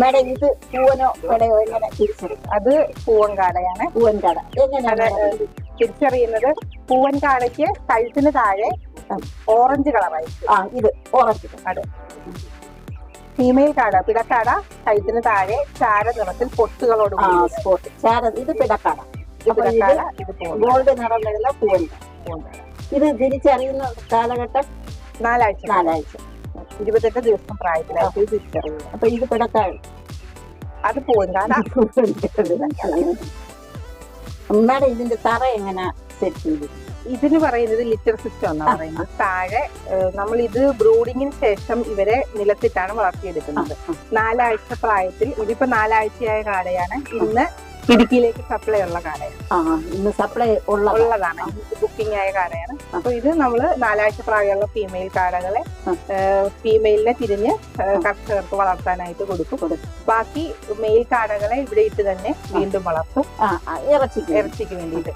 Madam ഇത് പൂവനോ കടയോ എങ്ങനെ തിരിച്ചറിയും? അത് പൂവൻ കാടയാണ്. പൂവൻ കാട. എങ്ങനെയാണ് തിരിച്ചറിയുന്നത് പൂവൻ കാടയ്ക്ക് കഴുത്തിന് താഴെ ഓറഞ്ച് കളറായിരിക്കും ആ ഇത് ഓറഞ്ച് അതെ. ഫീമെയിൽ കാട പിടക്കാട കഴുത്തിന് താഴെ ചാര നിറത്തിൽ പൊട്ടുകളോട് സ്പോട്ട്. ചാര ഇത് പിടക്കാട. ഗോൾഡ് നിറം വരുന്ന പൂവൻ. ഇത് തിരിച്ചറിയുന്ന കാലഘട്ടം? നാലാഴ്ച. നാലാഴ്ച. ഇരുപത്തെട്ട് ദിവസം പ്രായത്തിലായിട്ട് തിരിച്ചറിയുന്നത് അപ്പൊ ഇത് പിടക്കാട് അത് പോകും കാരണം അമ്മയുടെ ഇതിന്റെ തറ എങ്ങനെ സെറ്റ് ചെയ്തു? ഇതിന് പറയുന്നത് ലിറ്റർ സിസ്റ്റം എന്നാണ് പറയുന്നത്. താഴെ നമ്മൾ ഇത് ബ്രൂഡിങ്ങിന് ശേഷം ഇവരെ നിലത്തിട്ടാണ് വളർത്തിയെടുക്കുന്നത്. നാലാഴ്ച പ്രായത്തിൽ ഇതിപ്പോ നാലാഴ്ചയായ കാടയാണ് ഇന്ന് ഇടുക്കിയിലേക്ക് സപ്ലൈ ഉള്ള കാടയാണ് ഇന്ന് സപ്ലൈ ഉള്ള ഉള്ളതാണ്. ബുക്കിംഗ് ആയ കാടയാണ് അപ്പൊ ഇത് നമ്മൾ നാലാഴ്ച പ്രായമുള്ള ഫീമെയിൽ കാടകളെ ഫീമെയിലിനെ തിരിഞ്ഞ് കർഷകർക്ക് വളർത്താനായിട്ട് കൊടുക്കും. ബാക്കി മെയിൽ കാടകളെ ഇവിടെ ഇട്ട് തന്നെ വീണ്ടും വളർത്തും. ഇറച്ചിക്ക് ഇറച്ചിക്ക് വേണ്ടിയിട്ട്.